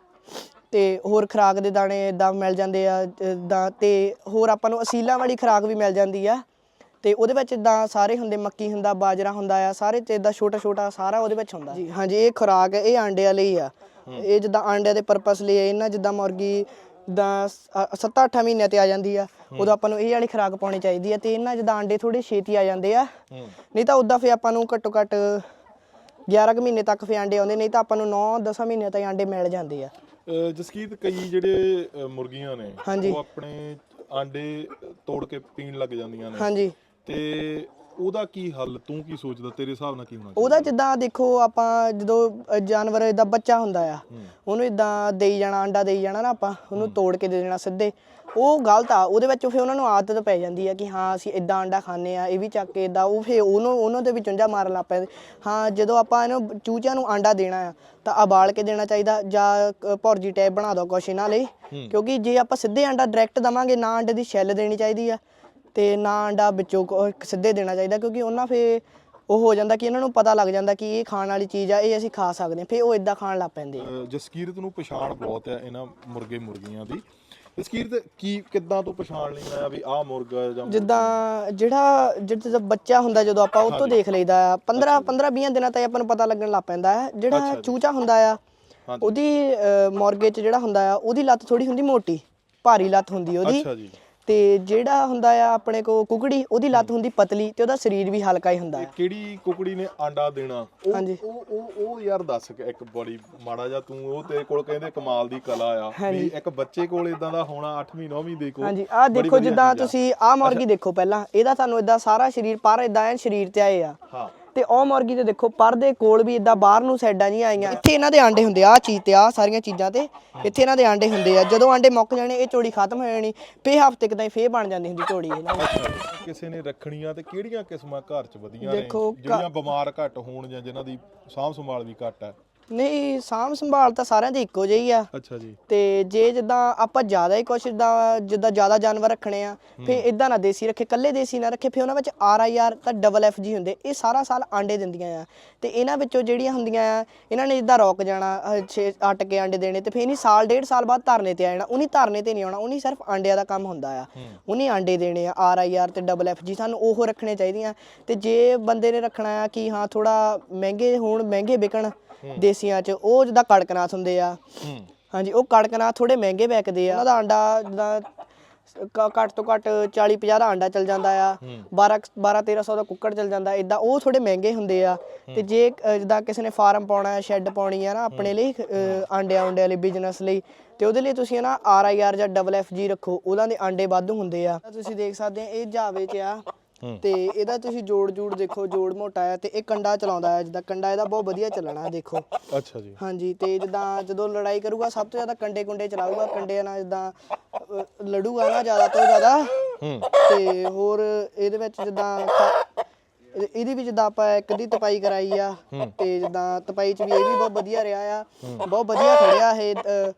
ਤੇ ਹੋਰ ਖੁਰਾਕ ਦੇ ਦਾਣੇ ਇਦਾਂ ਮਿਲ ਜਾਂਦੇ ਆ ਇਦਾਂ ਤੇ ਹੋਰ ਆਪਾਂ ਨੂੰ ਅਸੀਲਾਂ ਵਾਲੀ ਖੁਰਾਕ ਵੀ ਮਿਲ ਜਾਂਦੀ ਆ। ਤੇ ਉਹਦੇ ਵਿੱਚ ਇਦਾਂ ਸਾਰੇ ਹੁੰਦੇ ਮੱਕੀ ਹੁੰਦਾ ਬਾਜਰਾ ਹੁੰਦਾ ਆ ਸਾਰੇ ਤੇ ਇਦਾਂ ਛੋਟਾ ਛੋਟਾ ਸਾਰਾ ਉਹਦੇ ਵਿੱਚ ਹੁੰਦਾ। ਜੀ ਹਾਂਜੀ ਇਹ ਖੁਰਾਕ ਇਹ ਆਂਡਿਆਂ ਲਈ ਆ। ਇਹ ਜਿੱਦਾਂ ਆਂਡਿਆਂ ਦੇ ਪਰਪਸ ਲਈ ਇਹਨਾਂ ਜਿੱਦਾਂ ਮੁਰਗੀ ਦਾ 7-8 ਮਹੀਨਿਆਂ ਤੇ ਆ ਜਾਂਦੀ ਆ। ਉਦੋਂ ਆਪਾਂ ਨੂੰ ਇਹ ਵਾਲੀ ਖੁਰਾਕ ਪਾਉਣੀ ਚਾਹੀਦੀ ਆ ਤੇ ਇਹਨਾਂ ਜਿੱਦਾਂ ਆਂਡੇ ਥੋੜੇ ਛੇਤੀ ਆ ਜਾਂਦੇ ਆ। ਨਹੀਂ ਤਾਂ ਉਦਾਂ ਫੇ ਆਪਾਂ ਨੂੰ ਘੱਟੋ ਘੱਟ 11 ਕੁ ਮਹੀਨੇ ਤੱਕ ਫੇ ਆਂਡੇ ਆਉਂਦੇ ਨਹੀਂ ਤਾਂ ਆਪਾਂ ਨੂੰ 9-10 ਮਹੀਨਿਆਂ ਤਾਈਂ ਆਂਡੇ ਮਿਲ ਜਾਂਦੇ ਆ। ਅਹ ਜਸਕੀਰਤ ਕਈ ਜਿਹੜੇ ਮੁਰਗੀਆਂ ਨੇ ਹਾਂਜੀ। ਉਹ ਆਪਣੇ ਆਂਡੇ ਤੋੜ ਕੇ ਪੀਣ ਲੱਗ ਜਾਂਦੀਆਂ ਨੇ। ਹਾਂਜੀ। ਤੇ ਉਹਦਾ ਕੀ ਹੱਲ? ਤੂੰ ਕੀ ਸੋਚਦਾ? ਤੇਰੇ ਹਿਸਾਬ ਨਾਲ ਕੀ ਹੋਣਾ ਉਹਦਾ ਜਿੱਦਾਂ ਦੇਖੋ ਆਪਾਂ ਜਦੋਂ ਅ, ਜਾਨਵਰ ਦਾ ਬੱਚਾ ਹੁੰਦਾ ਆ ਉਹਨੂੰ ਇਦਾਂ ਦੇਈ ਜਾਣਾ ਅੰਡਾ ਦੇਈ ਜਾਣਾ ਨਾ ਆਪਾਂ ਉਹਨੂੰ ਤੋੜ ਕੇ ਦੇ ਦੇਣਾ ਸਿੱਧੇ। ਉਹ ਗਲਤ ਆ ਉਹਦੇ ਵਿੱਚ ਫਿਰ ਉਹਨਾਂ ਨੂੰ ਆਦਤ ਪੈ ਜਾਂਦੀ ਆ ਕਿ ਹਾਂ ਅਸੀਂ ਇਦਾਂ ਅੰਡਾ ਖਾਂਦੇ ਆ ਇਹ ਵੀ ਚੱਕ ਕੇ ਇਦਾਂ ਉਹ ਫਿਰ ਉਹਨੂੰ ਉਹਨਾਂ ਦੇ ਵੀ ਚੁੰਝਾ ਮਾਰਨ ਲੱਗ ਪੈਂਦੇ। ਹਾਂ ਜਦੋਂ ਆਪਾਂ ਇਹਨੂੰ ਚੂਚਿਆਂ ਨੂੰ ਅੰਡਾ ਦੇਣਾ ਆ ਤਾਂ ਉਬਾਲ ਕੇ ਦੇਣਾ ਚਾਹੀਦਾ ਜਾਂ ਭੁਰਜੀ ਟਾਈਪ ਬਣਾ ਦਿਓ ਕੁਛ ਇਹਨਾਂ ਲਈ। ਕਿਉਂਕਿ ਜੇ ਆਪਾਂ ਸਿੱਧੇ ਅੰਡਾ ਡਾਇਰੈਕਟ ਦਵਾਂਗੇ ਨਾ ਅੰਡੇ ਦੀ ਛਿੱਲ ਦੇਣੀ ਚਾਹੀਦੀ ਆ। ਤੇ ਨਾ ਅੰਡਾ ਵਿੱਚੋਂ ਕੋ- ਸਿੱਧੇ ਦੇਣਾ ਚਾਹੀਦਾ ਕਿਉਂਕਿ ਉਹਨਾਂ ਫੇ ਉਹ ਹੋ ਜਾਂਦਾ ਕਿ ਇਹਨਾਂ ਨੂੰ ਪਤਾ ਲੱਗ ਜਾਂਦਾ ਕਿ ਇਹ ਖਾਣ ਵਾਲੀ ਚੀਜ਼ ਆ ਇਹ ਅਸੀਂ ਖਾ ਸਕਦੇ ਹਾਂ। ਫੇ ਉਹ ਇਦਾਂ ਖਾਣ ਲੱਗ ਪੈਂਦੇ ਆ। ਅਹ ਜਸਕੀਰਤ ਨੂੰ ਪਛਾਣ ਬਹੁਤ ਹੈ ਇਹਨਾਂ ਮੁਰਗੇ ਮੁਰਗੀਆਂ ਦੀ। ਜਸਕੀਰਤ ਕੀ ਕਿੱਦਾਂ ਤੂੰ ਪਛਾਣ ਲੈਂਦਾ ਵੀ ਆਹ ਮੁਰਗਾ ਜਾਂ ਜਿੱਦਾਂ ਜਿਹੜਾ ਜਿਹੜਾ ਬੱਚਾ ਹੁੰਦਾ ਜਦੋਂ ਆਪਾਂ ਉਹ ਤੋਂ ਦੇਖ ਲਈਦਾ ਆ 15 15 20 ਦਿਨਾਂ ਤਾਈਂ ਆਪਾਂ ਨੂੰ ਪਤਾ ਲੱਗਣ ਲੱਗ ਪੈਂਦਾ ਹੈ ਜਿਹੜਾ ਚੂਚਾ ਹੁੰਦਾ ਆ ਹਾਂਜੀ। ਉਹਦੀ ਅ, ਮੁਰਗੇ 'ਚ ਜਿਹੜਾ ਹੁੰਦਾ ਆ ਉਹਦੀ ਲੱਤ ਥੋੜੀ ਹੁੰਦੀ ਮੋਟੀ ਭਾਰੀ ਲੱਤ ਹੁੰਦੀ ਉਹਦੀ। ਅੱਛਾ ਜੀ। ਤੇ ਜਿਹੜਾ ਹੁੰਦਾ ਆ ਆਪਣੇ ਕੋ ਕੁਕੜੀ ਉਹਦੀ ਲੱਤ ਹੁੰਦੀ ਪਤਲੀ ਤੇ ਉਹਦਾ ਸਰੀਰ ਵੀ ਹਲਕਾ ਹੀ ਹੁੰਦਾ ਆ। ਕਿਹੜੀ ਕੁਕੜੀ ਨੇ ਆਂਡਾ ਦੇਣਾ? ਉਹ ਹਾਂਜੀ। ਉਹ ਉਹ ਉਹ ਯਾਰ ਦੱਸ ਕੇ ਇੱਕ ਬੜੀ ਮਾੜਾ ਜਿਹਾ ਤੂੰ ਉਹ ਤੇਰੇ ਕੋਲ ਕਹਿੰਦੇ ਕਮਾਲ ਦੀ ਕਲਾ ਆ ਵੀ ਇੱਕ ਬੱਚੇ ਕੋਲ ਇਦਾਂ ਦਾ ਹੋਣਾ 8ਵੀਂ 9ਵੀਂ ਦੇ ਕੋਲ ਹਾਂਜੀ। ਆਹ ਬੜੀ ਦੇਖੋ ਵਧੀਆ ਜਿੱਦਾਂ ਚੀਜ਼ ਆ। ਤੁਸੀਂ ਆਹ ਮੁਰਗੀ ਦੇਖੋ ਪਹਿਲਾਂ। ਇਹਦਾ ਤੁਹਾਨੂੰ ਇਦਾਂ ਸਾਰਾ ਸਰੀਰ ਪਰ ਇਦਾਂ ਐਨ ਸਰੀਰ ਤੇ ਆਏ ਆ। ਹਾਂ। ਤੇ ਉਹ ਮੁਰਗੀ ਤੇ ਦੇਖੋ ਪਰ ਦੇ ਕੋਲ ਵੀ ਇਦਾਂ ਬਾਹਰ ਨੂੰ ਸਾਈਡਾਂ ਨਹੀਂ ਆਈਆਂ। ਇੱਥੇ ਇਹਨਾਂ ਦੇ ਆਂਡੇ ਹੁੰਦੇ ਆ ਚੀਜ਼ ਤੇ ਆ ਸਾਰੀਆਂ ਚੀਜ਼ਾਂ ਤੇ ਇੱਥੇ ਇਹਨਾਂ ਦੇ ਆਂਡੇ ਹੁੰਦੇ ਆ। ਜਦੋਂ ਆਂਡੇ ਮੁੱਕ ਜਾਣੇ ਇਹ ਚੋੜੀ ਖਤਮ ਹੋ ਜਾਣੀ ਫੇ ਹਫ਼ਤੇ ਕਿਦਾਂ ਫੇ ਬਣ ਜਾਂਦੀ ਹੁੰਦੀ ਚੋੜੀ ਇਹਨਾਂ ਦੀ। ਜੀ। ਕਿਸੇ ਨੇ ਰੱਖਣੀਆਂ ਤੇ ਕਿਹੜੀਆਂ ਕਿਸਮਾਂ ਘਰ 'ਚ ਵਧੀਆਂ ਨੇ? ਦੇਖੋ, ਜਿਹੜੀਆਂ ਬਿਮਾਰ ਘੱਟ ਹੋਣ ਜਾਂ ਜਿਨ੍ਹਾਂ ਦੀ ਸਾਂਭ ਸੰਭਾਲ ਵੀ ਘੱਟ ਹੈ। ਨਹੀਂ ਸਾਂਭ ਸੰਭਾਲ ਤਾਂ ਸਾਰਿਆਂ ਦੀ ਇੱਕੋ ਜਿਹੀ ਆ। ਅੱਛਾ ਜੀ। ਤੇ ਜੇ ਜਿੱਦਾਂ ਆਪਾਂ ਜ਼ਿਆਦਾ ਹੀ ਕੁਛ ਜਿੱਦਾਂ ਜਿੱਦਾਂ ਜ਼ਿਆਦਾ ਜਾਨਵਰ ਰੱਖਣੇ ਆ ਫੇ ਇਦਾਂ ਨਾ ਦੇਸੀ ਰੱਖੇ ਕੱਲੇ ਦੇਸੀ ਨਾ ਰੱਖੇ ਫੇ ਉਹਨਾਂ ਵਿੱਚ ਆਰ ਆਈ ਆਰ ਤਾਂ ਡਬਲ ਐਫ ਜੀ ਹੁੰਦੇ ਇਹ ਸਾਰਾ ਸਾਲ ਆਂਡੇ ਦਿੰਦੀਆਂ ਆ। ਤੇ ਇਹਨਾਂ ਵਿੱਚੋਂ ਜਿਹੜੀਆਂ ਹੁੰਦੀਆਂ ਆ ਇਹਨਾਂ ਨੇ ਜਿੱਦਾਂ ਰੁਕ ਜਾਣਾ 6 8 ਕੇ ਆਂਡੇ ਦੇਣੇ ਤੇ ਫੇ ਨਹੀਂ ਸਾਲ ਡੇਢ ਸਾਲ ਬਾਅਦ ਧਰਨੇ ਤੇ ਆ ਜਾਣਾ ਉਹਨੀ ਧਰਨੇ ਤੇ ਨਹੀਂ ਆਉਣਾ ਉਹਨੀ ਸਿਰਫ ਆਂਡਿਆਂ ਦਾ ਕੰਮ ਹੁੰਦਾ ਆ। ਉਹਨੀ ਆਂਡੇ ਦੇਣੇ ਆ ਆਰ ਆਈ ਆਰ ਤੇ ਡਬਲ ਐਫ ਜੀ ਸਾਨੂੰ ਉਹ ਰੱਖਣੇ ਚਾਹੀਦੀਆਂ। ਤੇ ਜੇ ਬੰਦੇ ਨੇ ਰੱਖਣਾ ਆ ਕਿ ਹਾਂ ਥੋੜਾ ਮਹਿੰਗੇ ਹੋਣ ਮਹਿੰਗੇ ਵਿਕਣ ਦੇਸੀਆਂ ਚ ਉਹ ਜਿੱਦਾਂ ਕੜਕਨਾਥ ਹੁੰਦੇ ਆ। ਹਾਂਜੀ ਉਹ ਕੜਕਨਾਥ ਥੋੜੇ ਮਹਿੰਗੇ ਵਿਕਦੇ ਆ। ਉਹਨਾਂ ਦਾ ਅੰਡਾ ਜਿੱਦਾਂ ਕ- ਘੱਟ ਤੋਂ ਘੱਟ 40 50 ਦਾ ਅੰਡਾ ਚੱਲ ਜਾਂਦਾ ਆ। 12 12 1300 ਦਾ ਕੁੱਕੜ ਚੱਲ ਜਾਂਦਾ। ਇਦਾਂ ਉਹ ਥੋੜੇ ਮਹਿੰਗੇ ਹੁੰਦੇ ਆ। ਤੇ ਜੇ ਅ, ਜਿੱਦਾਂ ਕਿਸੇ ਨੇ ਫਾਰਮ ਪਾਉਣਾ ਹੈ ਸ਼ੈੱਡ ਪਾਉਣੀ ਆ ਨਾ ਆਪਣੇ ਲਈ ਅ, ਆਂਡਿਆਂ ਆਂਡਿਆਂ ਲਈ ਬਿਜ਼ਨਸ ਲਈ ਤੇ ਉਹਦੇ ਲਈ ਤੁਸੀਂ ਨਾ ਆਰ ਆਈ ਆਰ ਜਾਂ ਡਬਲ ਐਫ ਜੀ ਰੱਖੋ। ਉਹਨਾਂ ਦੇ ਆਂਡੇ ਵਾਧੂ ਹੁੰਦੇ ਆ। ਤੁਸੀਂ ਦੇਖ ਸਕਦੇ ਆ ਇਹ ਜਾਵੇ ਚ ਆ। ਤੇ ਇਹਦਾ ਤੁਸੀਂ ਜੋੜ ਜੂੜ ਦੇਖੋ ਜੋੜ ਮੋਟਾ ਆ ਤੇ ਇਹ ਕੰਡਾ ਚਲਾਉਂਦਾ ਆ ਜਿੱਦਾਂ ਕੰਡਾ ਇਹਦਾ ਬਹੁਤ ਵਧੀਆ ਚੱਲਣਾ ਦੇਖੋ। ਅੱਛਾ ਜੀ। ਹਾਂਜੀ ਤੇ ਜਿੱਦਾਂ ਜਦੋਂ ਲੜਾਈ ਕਰੂਗਾ ਸਭ ਤੋਂ ਜ਼ਿਆਦਾ ਕੰਡੇ ਕੁੰਡੇ ਚਲਾਊਗਾ ਕੰਡੇ ਨਾਲ ਜਿੱਦਾਂ ਅਹ, ਲੜੂਗਾ ਨਾ ਜ਼ਿਆਦਾ ਤੋਂ ਜ਼ਿਆਦਾ। ਹੂੰ। ਤੇ ਹੋਰ ਇਹਦੇ ਵਿੱਚ ਜਿੱਦਾਂ ਖ- ਇਹ- ਇਹਦੀ ਵੀ ਜਿੱਦਾਂ ਆਪਾਂ ਇੱਕ ਦੀ ਤਪਾਈ ਕਰਾਈ ਆ ਤੇ ਜਿੱਦਾਂ ਤਪਾਈ ਚ ਵੀ ਇਹ ਵੀ ਬਹੁਤ ਵਧੀਆ ਰਿਹਾ ਆ। ਬਹੁਤ ਵਧੀਆ ਖੜਿਆ ਇਹ 15